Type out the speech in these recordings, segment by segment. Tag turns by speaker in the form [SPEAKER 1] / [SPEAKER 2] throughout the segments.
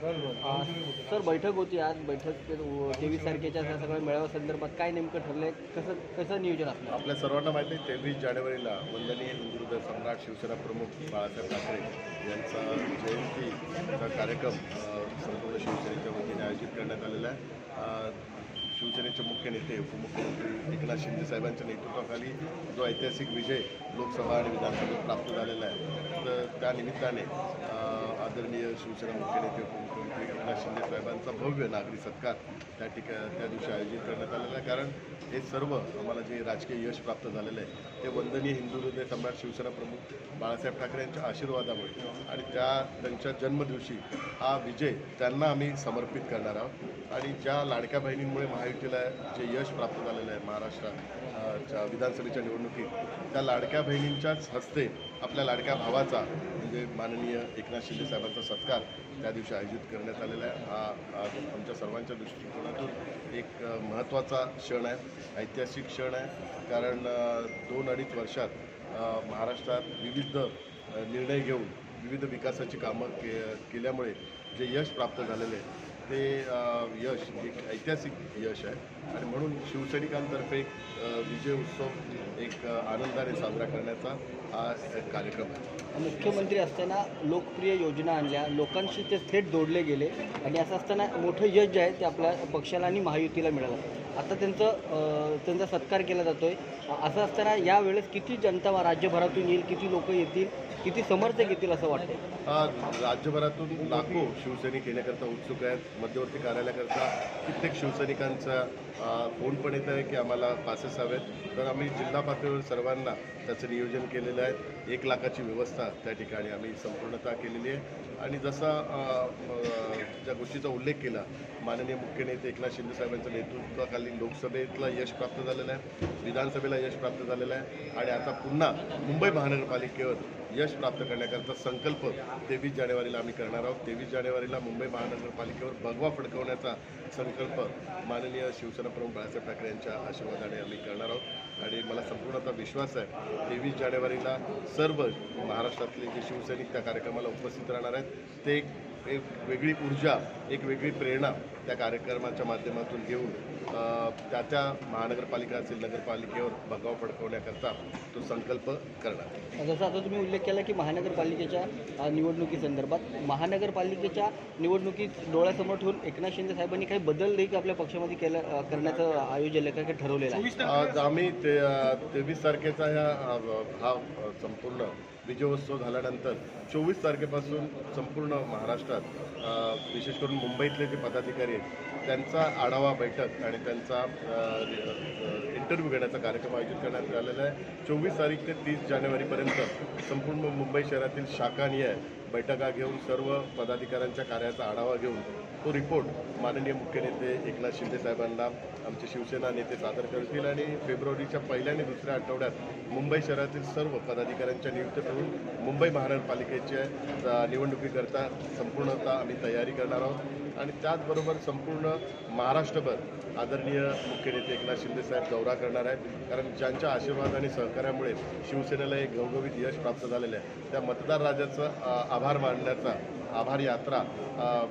[SPEAKER 1] Sir बैठक होती आज. बैठक तेवीस तारखेच्या सगळ्या मेळाव्या संदर्भात काय नेमकं ठरलंय? कसं कसं नियोजन असलं
[SPEAKER 2] आपल्या सर्वांना माहिती आहे तेवीस जानेवारीला वंदनीय हिंदुहृदय सम्राट शिवसेना प्रमुख बाळासाहेब ठाकरे यांचा जयंतीचा कार्यक्रम संपूर्ण शिवसेनेच्या वतीने आयोजित करण्यात आलेला आहे. शिवसेनेचे मुख्य नेते उपमुख्यमंत्री एकनाथ शिंदे साहेबांच्या नेतृत्वाखाली जो ऐतिहासिक विजय लोकसभा आणि विधानसभेत प्राप्त झालेला आहे. तर त्या निमित्ताने आदरणीय शिवसेना मुख्यनेते उपमुख्यमंत्री एकनाथ शिंदे साहेबांचा भव्य नागरी सत्कार त्या ठिका त्या दिवशी आयोजित करण्यात आलेला आहे. कारण हे सर्व आम्हाला जे राजकीय यश प्राप्त झालेलं आहे ते वंदनीय हिंदू हृदय सम्राट शिवसेना प्रमुख बाळासाहेब ठाकरे यांच्या आशीर्वादामुळे आणि त्या त्यांच्या जन्मदिवशी हा विजय त्यांना आम्ही समर्पित करणार आहोत. आणि ज्या लाडक्या बहिणींमुळे महायुतीला जे यश प्राप्त झालेलं आहे महाराष्ट्राच्या विधानसभेच्या निवडणुकीत त्या लाडक्या बहिणींच्याच हस्ते आपल्या लाडक्या भावाचा म्हणजे माननीय एकनाथ शिंदे साहेबांचा सत्कार त्या दिवशी आयोजित करण्यात आलेला आहे. हा आज आमच्या सर्वांच्या दृष्टिकोनातून एक महत्त्वाचा क्षण आहे ऐतिहासिक क्षण आहे. कारण दोन अडीच वर्षात महाराष्ट्रात विविध निर्णय घेऊन विविध विकासाची कामं के केल्यामुळे जे यश प्राप्त झालेले आहे ते यश एक ऐतिहासिक यश आहे. आणि म्हणून शिवसैनिकांतर्फे एक विजय उत्सव एक आनंदाने साजरा करण्याचा हा कार्यक्रम आहे.
[SPEAKER 1] मुख्यमंत्री असताना लोकप्रिय योजना आणल्या. लोकांशी ते थेट जोडले गेले. आणि असं असताना मोठं यश जे आहे ते आपल्या पक्षाला आणि महायुतीला मिळालं. आता त्यांचं त्यांचा सत्कार केला जातो आहे असं असताना यावेळेस किती जनता राज्यभरातून येईल किती लोक येतील किती समर्थक येतील असं वाटतं
[SPEAKER 2] हा राज्यभरातून लाखो शिवसैनिक येण्याकरता उत्सुक आहेत. मध्यवर्ती कार्यालयाकरता कित्येक शिवसैनिकांचा फोन पण येत आहे की आम्हाला पासेस हवेत. तर आम्ही जिल्हा पातळीवर सर्वांना त्याचं नियोजन केलेलं आहे. एक लाखाची व्यवस्था त्या ठिकाणी आम्ही संपूर्णतः केलेली आहे. आणि जसा ज्या गोष्टीचा उल्लेख केला माननीय मुख्य नेते एकनाथ शिंदे साहेबांच्या नेतृत्वाखाली लोकसभेतला यश प्राप्त झालेलं आहे. विधानसभेला यश प्राप्त झालेलं आहे. आणि आता पुन्हा मुंबई महानगरपालिकेवर यश प्राप्त करण्याकरता संकल्प तेवीस जानेवारीला आम्ही करणार आहोत. तेवीस जानेवारीला मुंबई महानगरपालिकेवर भगवा फडकवण्याचा संकल्प माननीय शिवसेना प्रमुख बाळासाहेब ठाकरे यांच्या आशीर्वादाने आम्ही करणार आहोत. आणि मला संपूर्णता विश्वास आहे तेवीस जानेवारीला सर्व महाराष्ट्रातले जे शिवसैनिक त्या कार्यक्रमाला उपस्थित राहणार आहेत ते एक वेगळी ऊर्जा एक वेगळी प्रेरणा त्या कार्यक्रमाच्या माध्यमातून घेऊन त्या त्या महानगरपालिका असेल नगरपालिकेवर भगवा फडकवण्याकरता तो संकल्प करणार.
[SPEAKER 1] जसं आता तुम्ही उल्लेख केला की महानगरपालिकेच्या निवडणुकीसंदर्भात महानगरपालिकेच्या निवडणुकीत डोळ्यासमोर ठेवून एकनाथ शिंदे साहेबांनी काही बदल देखील आपल्या पक्षामध्ये केलं करण्याचं आयोजन आहे का काही ठरवलेलं आहे.
[SPEAKER 2] आज आम्ही ते तेवीस तारखेचा ह्या हा संपूर्ण विजयोत्सव झाल्यानंतर चोवीस तारखेपासून संपूर्ण महाराष्ट्रात असतात विशेष करून मुंबईतले जे पदाधिकारी आहेत त्यांचा आढावा बैठक आणि त्यांचा इंटरव्ह्यू घेण्याचा कार्यक्रम आयोजित करण्यात आलेला आहे. चोवीस तारीख ते तीस जानेवारीपर्यंत संपूर्ण मुंबई शहरातील शाखानिय बैठका घेऊन सर्व पदाधिकाऱ्यांच्या कार्याचा आढावा घेऊन तो रिपोर्ट माननीय मुख्य नेते एकनाथ शिंदे साहेबांना आमचे शिवसेना नेते सादर करतील आणि फेब्रुवारीच्या पहिल्या आणि दुसऱ्या आठवड्यात मुंबई शहरातील सर्व पदाधिकाऱ्यांच्या नियुक्त करून मुंबई महानगरपालिकेच्या निवडणुकीकरता संपूर्णतः आम्ही तयारी करणार आहोत. आणि त्याचबरोबर संपूर्ण महाराष्ट्रभर आदरणीय मुख्य नेते एकनाथ शिंदे साहेब दौरा करणार आहेत. कारण ज्यांच्या आशीर्वाद आणि सहकार्यामुळे शिवसेनेला एक घवघवीत यश प्राप्त झालेलं आहे. त्या मतदार राजाचं आभार मानण्याचा आभार यात्रा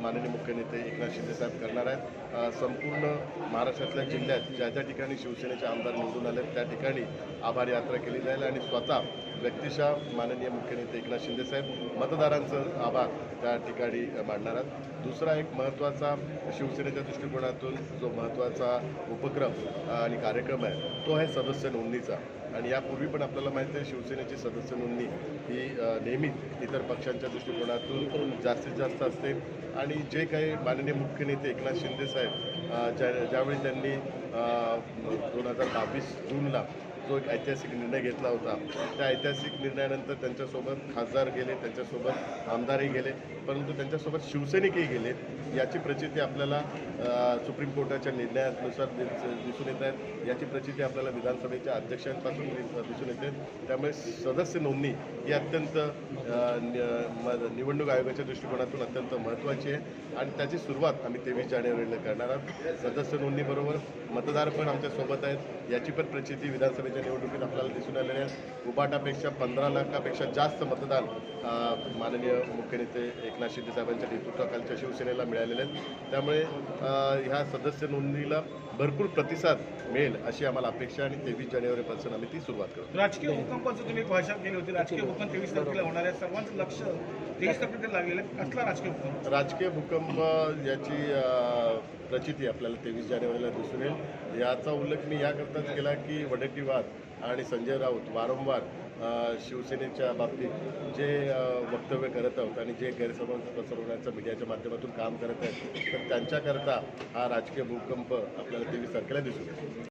[SPEAKER 2] माननीय मुख्य नेते एकनाथ शिंदेसाहेब करणार आहेत. संपूर्ण महाराष्ट्रातल्या जिल्ह्यात ज्या ज्या ठिकाणी शिवसेनेचे आमदार निवडून आले त्या ठिकाणी आभार यात्रा केली जाईल आणि स्वतः व्यक्तिशः माननीय मुख्य नेते एकनाथ शिंदे साहेब मतदारांचं आभार त्या ठिकाणी मांडणार आहेत. दुसरा एक महत्त्वाचा शिवसेनेच्या दृष्टिकोनातून जो महत्त्वाचा उपक्रम आणि कार्यक्रम आहे तो आहे सदस्य नोंदणीचा आणि यापूर्वी पण आपल्याला माहिती आहे शिवसेनेची सदस्य नोंदणी ही नेहमीच इतर पक्षांच्या दृष्टिकोनातून जास्तीत जास्त असते. आणि जे काही माननीय मुख्य नेते एकनाथ शिंदे साहेब ज्या ज्यावेळी त्यांनी दोन हजार बावीस जूनला जो एक ऐतिहासिक निर्णय घेतला होता त्या ऐतिहासिक निर्णयानंतर त्यांच्यासोबत खासदार गेले त्यांच्यासोबत आमदारही गेले परंतु त्यांच्यासोबत शिवसैनिकही गेले. याची प्रचिती आपल्याला सुप्रीम कोर्टाच्या निर्णयानुसार दिस- दिसून येत आहेत याची प्रचिती आपल्याला विधानसभेच्या अध्यक्षांपासून दिसून येते. त्यामुळे सदस्य नोंदणी ही अत्यंत न- म- निवडणूक आयोगाच्या दृष्टिकोनातून अत्यंत महत्त्वाची आहे. आणि त्याची सुरुवात आम्ही तेवीस जानेवारीला करणार आहोत. सदस्य नोंदणीबरोबर मतदार पण आमच्यासोबत आहेत. याची पण प्रचिती विधानसभेच्या निवडणुकीत आपल्याला दिसून आलेले आहे. उबाटापेक्षा पंधरा लाखापेक्षा जास्त मतदान माननीय मुख्य नेते एकनाथ शिंदे साहेबांच्या नेतृत्वाखालच्या शिवसेनेला मिळालेले आहेत. त्यामुळे ह्या सदस्य नोंदणीला भरपूर प्रतिसाद मिळेल अशी आम्हाला अपेक्षा आणि तेवीस जानेवारीपासून आम्ही ती सुरुवात करतो.
[SPEAKER 3] राजकीय भूकंपाचं तुम्ही भाषा केली होती. राजकीय भूकंप तेवीस तारखेला होणार आहे. सर्वांचं लक्ष तेवीस तारखेला लागलेलं कसला राजकीय भूकंप?
[SPEAKER 2] राजकीय भूकंप याची प्रचिती आपल्याला तेवीस जानेवारीला दिसून येईल. याचा उल्लेख मी याकरताच केला की वडेट्टीवार आणि संजय राऊत वारंवार शिवसेनेच्या बाबतीत जे वक्तव्य करत आहोत आणि जे गैरसमज पसरवण्याचं मीडियाच्या माध्यमातून काम करत आहेत तर त्यांच्याकरता हा राजकीय भूकंप आपल्याला तेवीस तारखेला दिसून येईल